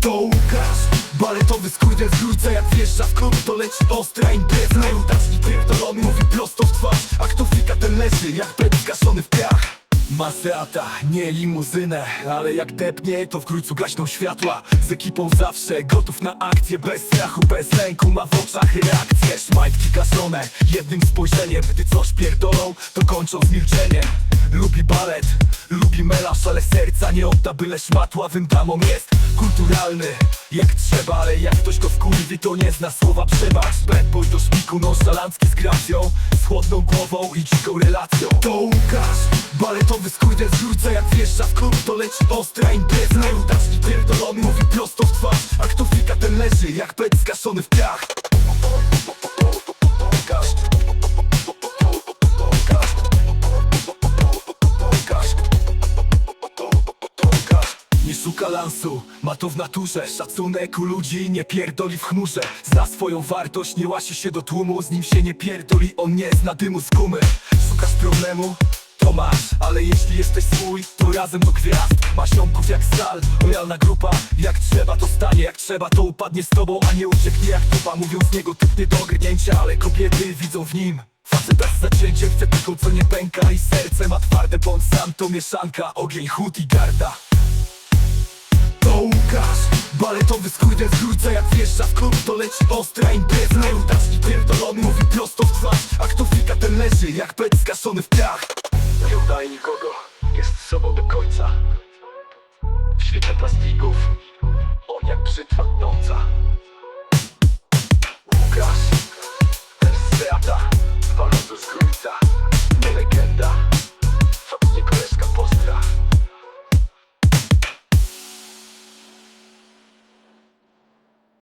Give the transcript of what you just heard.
to Łukasz. Baletowy skurde z jak wjeżdża w klub To leci ostra impreza. Neudaczny pierdolony mówi prosto w twarz. A kto fika ten leży jak pet zgaszony w piach. Ma Seata, nie limuzynę Ale jak depnie to w krójcu gaśną światła. Z ekipą zawsze gotów na akcję Bez strachu, bez lęku ma w oczach reakcje Szmajtki gaszone, jednym spojrzeniem Gdy coś pierdolą, to kończą z milczeniem Lubi balet, lubi melarz Ale serca nie odda, byle szmatławym damom jest. Kulturalny, jak trzeba Ale jak ktoś go wkurwi, to nie zna słowa przebacz. Bad boy do szpiku, nonszalancki z gracją Z chłodną głową i dziką relacją. To Łukasz, baletowy skurde z grudca Jak wjeżdża w klub, to leci ostra impreza. Neudaczny pierdolony, mówi prosto w twarz. A kto fika, ten leży, jak pet zgaszony w piach szuka lansu, ma to w naturze. Szacunek u ludzi, nie pierdoli w chmurze. Zna swoją wartość, nie łasi się do tłumu. Z nim się nie pierdoli, on nie zna dymu z gumy. Szukasz problemu? To masz, ale jeśli jesteś swój, to razem do gwiazd. Ma ziomków jak stal, lojalna grupa. Jak trzeba to stanie, jak trzeba to upadnie z tobą A nie ucieknie jak tupa, mówią z niego typy do ogarnięcia Ale kobiety widzą w nim. Facet bez zacięcia, chce tylko co nie pęka. I serce ma twarde, on sam to mieszanka. Ogień, chód i garda Baletowy skurde z grudca jak wjeżdża w klub To leci ostra impreza Neudaczny pierdolony mówi prosto w twarz. A kto fika ten leży jak pet zgaszony w piach. Nie udaje nikogo Jest z sobą do końca. W świetle plastików On jak brzytwa tnąca